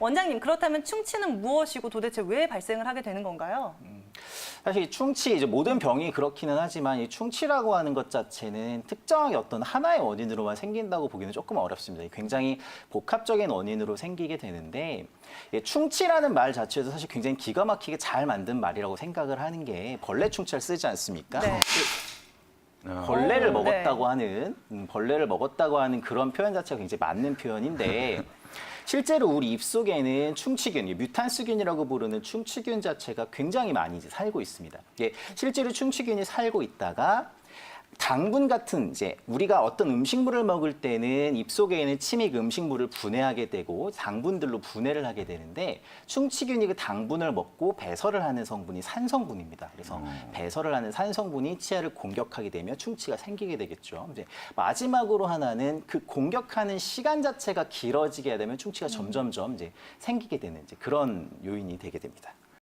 원장님 그렇다면 충치는 무엇이고 도대체 왜 발생을 하게 되는 건가요? 사실 이 충치 이제 모든 병이 그렇기는 하지만 이 충치라고 하는 것 자체는 특정하게 어떤 하나의 원인으로만 생긴다고 보기는 조금 어렵습니다. 굉장히 복합적인 원인으로 생기게 되는데 예, 충치라는 말 자체에서 사실 굉장히 기가 막히게 잘 만든 말이라고 생각을 하는 게 벌레 충치를 쓰지 않습니까? 네. 벌레를 어, 먹었다고 네. 하는 음, 벌레를 먹었다고 하는 그런 표현 자체가 굉장히 맞는 표현인데 실제로 우리 입속에는 충치균, 이 뮤탄스균이라고 부르는 충치균 자체가 굉장히 많이 이제 살고 있습니다. 예, 실제로 충치균이 살고 있다가 당분 같은 이제 우리가 어떤 음식물을 먹을 때는 입속에 있는 침이 그 음식물을 분해하게 되고 당분들로 분해를 하게 되는데 충치균이 그 당분을 먹고 배설을 하는 성분이 산성분입니다. 그래서 배설을 하는 산성분이 치아를 공격하게 되면 충치가 생기게 되겠죠. 이제 마지막으로 하나는 그 공격하는 시간 자체가 길어지게 되면 충치가 점점점 이제 생기게 되는 이제 그런 요인이 되게 됩니다.